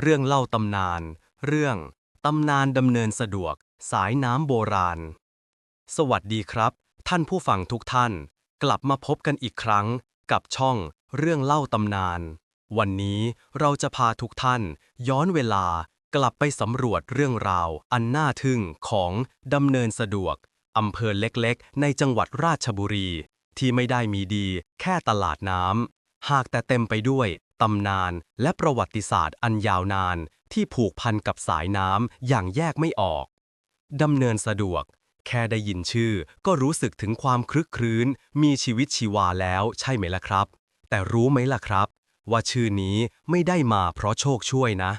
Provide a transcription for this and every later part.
เรื่องเล่าตำนาน เรื่อง ตำนานดำเนินสะดวก สายน้ำโบราณ สวัสดีครับ ท่านผู้ฟังทุกท่าน กลับมาพบกันอีกครั้ง กับช่อง เรื่องเล่าตำนาน วันนี้เราจะพาทุกท่าน ย้อนเวลากลับไปสำรวจเรื่องราว อันน่าทึ่งของดำเนินสะดวกอำเภอเล็กๆ ในจังหวัดราชบุรี ที่ไม่ได้มีดี แค่ตลาดน้ำหากแต่เต็มไปด้วย ตำนาน และประวัติศาสตร์อันยาวนาน ที่ผูกพันกับสายน้ำอย่างแยกไม่ออก ดำเนินสะดวก แค่ได้ยินชื่อก็รู้สึกถึงความคลึกครื้น มีชีวิตชีวาแล้วใช่ไหมล่ะครับ แต่รู้ไหมล่ะครับ ว่าชื่อนี้ไม่ได้มาเพราะโชคช่วยนะ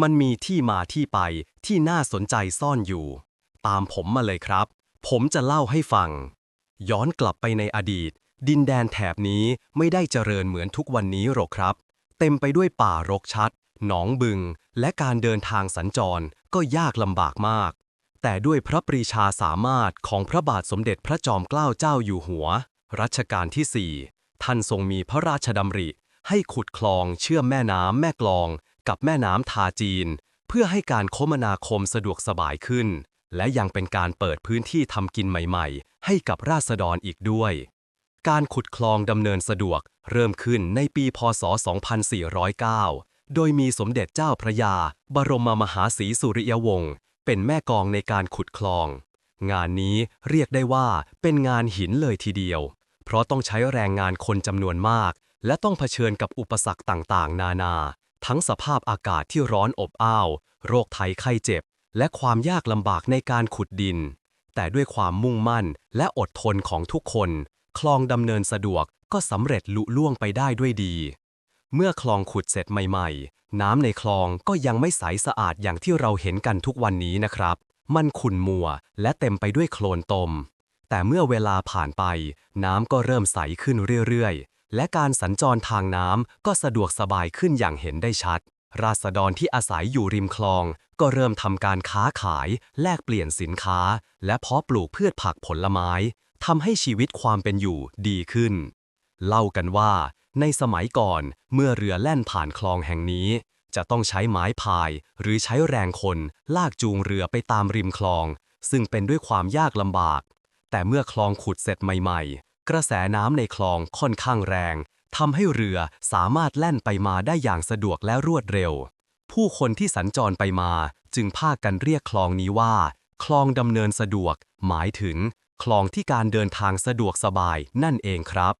มันมีที่มาที่ไปที่น่าสนใจซ่อนอยู่ ตามผมมาเลยครับ ผมจะเล่าให้ฟัง ย้อนกลับไปในอดีตดินแดนแถบนี้ไม่ได้เจริญเหมือนทุกวันนี้หรอกครับ เต็มไปด้วยป่ารกชัด หนองบึง และการเดินทางสัญจรก็ยากลำบากมาก แต่ด้วยพระปรีชาสามารถของพระบาทสมเด็จพระจอมเกล้าเจ้าอยู่หัว รัชกาลที่ 4 ท่านทรงมีพระราชดำริ ให้ขุดคลองเชื่อมแม่น้ำแม่กลอง กับแม่น้ำทาจีน เพื่อให้การคมนาคมสะดวกสบายขึ้น และยังเป็นการเปิดพื้นที่ทำกินใหม่ ๆ ให้กับราษฎรอีกด้วย การขุดคลองดำเนินสะดวกเริ่มขึ้นในปีพศ 2409 โดยมีสมเด็จเจ้าพระยา บรมมหาศรีสุริยวงศ์เป็นแม่กองในการขุดคลอง งานนี้เรียกได้ว่าเป็นงานหินเลยทีเดียว เพราะต้องใช้แรงงานคนจำนวนมาก และต้องเผชิญกับอุปสรรคต่างๆ นานา ทั้งสภาพอากาศที่ร้อนอบอ้าว โรคภัยไข้เจ็บ และความยากลำบากในการขุดดินแต่ด้วยความมุ่งมั่นและอดทนของทุกคน คลองดำเนินสะดวกก็สำเร็จลุล่วงไปได้ด้วยดี เมื่อคลองขุดเสร็จใหม่ๆ น้ำในคลองก็ยังไม่ใสสะอาดอย่างที่เราเห็นกันทุกวันนี้นะครับ มันขุ่นมัวและเต็มไปด้วยโคลนตม แต่เมื่อเวลาผ่านไป น้ำก็เริ่มใสขึ้นเรื่อยๆ และการสัญจรทางน้ำก็สะดวกสบายขึ้นอย่างเห็นได้ชัด ราษฎรที่อาศัยอยู่ริมคลอง ก็เริ่มทำการค้าขาย แลกเปลี่ยนสินค้า และเพาะปลูกพืชผักผลไม้ ทำให้ชีวิตความเป็นอยู่ดีขึ้น เล่ากันว่า ในสมัยก่อนเมื่อเรือแล่นผ่านคลองแห่งนี้ จะต้องใช้ไม้พาย หรือใช้แรงคนลากจูงเรือไปตามริมคลอง ซึ่งเป็นด้วยความยากลำบาก แต่เมื่อคลองขุดเสร็จใหม่ๆ กระแสน้ำในคลองค่อนข้างแรงทำให้เรือสามารถแล่นไปมาได้อย่างสะดวกและรวดเร็ว ผู้คนที่สัญจรไปมาจึงพากันเรียกคลองนี้ว่า คลองดำเนินสะดวก หมายถึง คลองที่การเดินทางสะดวกสบายนั่นเองครับ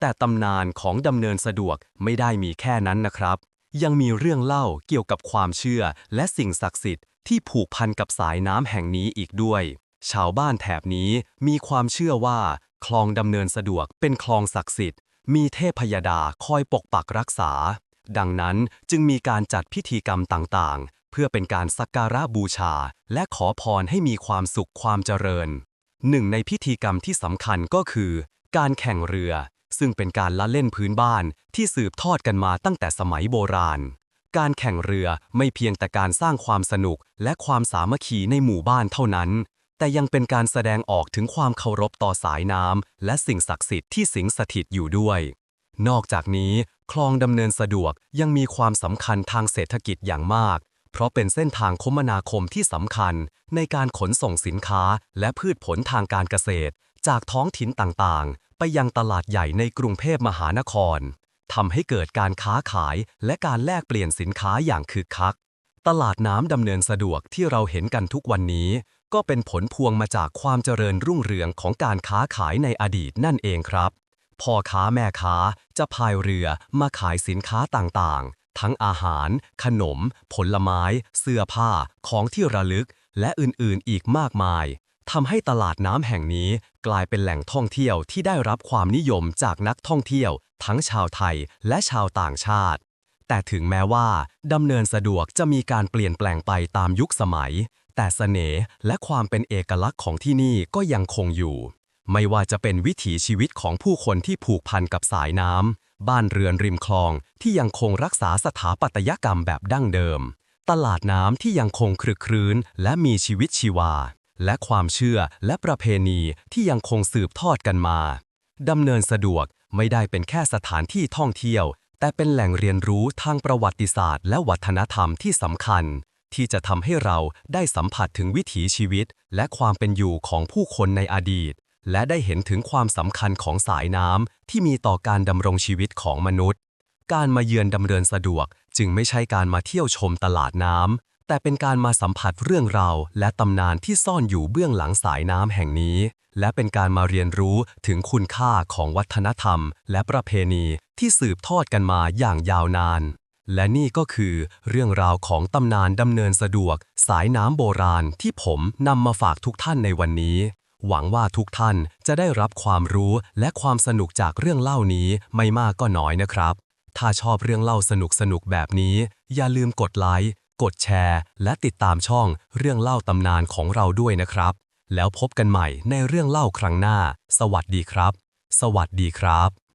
แต่ตำนานของดำเนินสะดวกไม่ได้มีแค่นั้นนะครับ ยังมีเรื่องเล่าเกี่ยวกับความเชื่อและสิ่งศักดิ์สิทธิ์ที่ผูกพันกับสายน้ำแห่งนี้อีกด้วย ชาวบ้านแถบนี้มีความเชื่อว่า คลองดำเนินสะดวกเป็นคลองศักดิ์สิทธิ์ มีเทพยดาคอยปกปักรักษา ดังนั้นจึงมีการจัดพิธีกรรมต่างๆ เพื่อเป็นการสักการะบูชา และขอพรให้มีความสุขความเจริญ หนึ่งในพิธีกรรมที่สำคัญก็คือ การแข่งเรือ ซึ่งเป็นการละเล่นพื้นบ้านที่สืบทอดกันมาตั้งแต่สมัยโบราณ การแข่งเรือไม่เพียงแต่การสร้างความสนุกและความสามัคคีในหมู่บ้านเท่านั้น แต่ยังเป็นการแสดงออกถึงความเคารพต่อสายน้ำและสิ่งศักดิ์สิทธิ์ที่สิงสถิตอยู่ด้วย นอกจากนี้ คลองดำเนินสะดวกยังมีความสำคัญทางเศรษฐกิจอย่างมาก เพราะเป็นเส้นทางคมนาคมที่สำคัญในการขนส่งสินค้าและพืชผลทางการเกษตร จากท้องถิ่นต่างๆ ไปยังตลาดใหญ่ในกรุงเทพมหานครทำให้เกิดการค้าขายและการแลกเปลี่ยนสินค้าอย่างคึกคัก ตลาดน้ำดำเนินสะดวกที่เราเห็นกันทุกวันนี้ ก็เป็นผลพวงมาจากความเจริญรุ่งเรืองของการค้าขายในอดีตนั่นเองครับพ่อค้าแม่ค้าจะพายเรือมาขายสินค้าต่างๆ ทั้งอาหาร ขนม ผลไม้ เสื้อผ้า ของที่ระลึก และอื่นๆอีกมากมายทำให้ตลาดน้ำแห่งนี้กลายเป็นแหล่งท่องเที่ยวที่ได้รับความนิยมจากนักท่องเที่ยว ทั้งชาวไทยและชาวต่างชาติ แต่ถึงแม้ว่าดำเนินสะดวกจะมีการเปลี่ยนแปลงไปตามยุคสมัย แต่เสน่ห์และความเป็นเอกลักษณ์ของที่นี่ก็ยังคงอยู่ ไม่ว่าจะเป็นวิถีชีวิตของผู้คนที่ผูกพันกับสายน้ำ บ้านเรือนริมคลองที่ยังคงรักษาสถาปัตยกรรมแบบดั้งเดิม ตลาดน้ำที่ยังคงครึกครื้นและมีชีวิตชีวา และความเชื่อและประเพณีที่ยังคงสืบทอดกันมาดำเนินสะดวกไม่ได้เป็นแค่สถานที่ท่องเที่ยว แต่เป็นแหล่งเรียนรู้ทางประวัติศาสตร์ และวัฒนธรรมที่สำคัญ ที่จะทำให้เราได้สัมผัสถึงวิถีชีวิต และความเป็นอยู่ของผู้คนในอดีต และได้เห็นถึงความสำคัญของสายน้ำที่มีต่อการดำรงชีวิตของมนุษย์ การมาเยือนดำเนินสะดวกจึงไม่ใช่การมาเที่ยวชมตลาดน้ำแต่เป็นการมาสัมผัสเรื่องราวและตำนานที่ซ่อนอยู่เบื้องหลังสายน้ำแห่งนี้ และเป็นการมาเรียนรู้ถึงคุณค่าของวัฒนธรรม และประเพณีที่สืบทอดกันมาอย่างยาวนานและนี่ก็คือเรื่องราวของตำนานดำเนินสะดวก สายน้ำโบราณที่ผมนำมาฝากทุกท่านในวันนี้ หวังว่าทุกท่านจะได้รับความรู้และความสนุกจากเรื่องเล่านี้ไม่มากก็น้อยนะครับ ถ้าชอบเรื่องเล่าสนุกๆแบบนี้ อย่าลืมกดไลค์กดแชร์ และติดตามช่องเรื่องเล่าตำนานของเราด้วยนะครับ แล้วพบกันใหม่ในเรื่องเล่าครั้งหน้า สวัสดีครับ สวัสดีครับ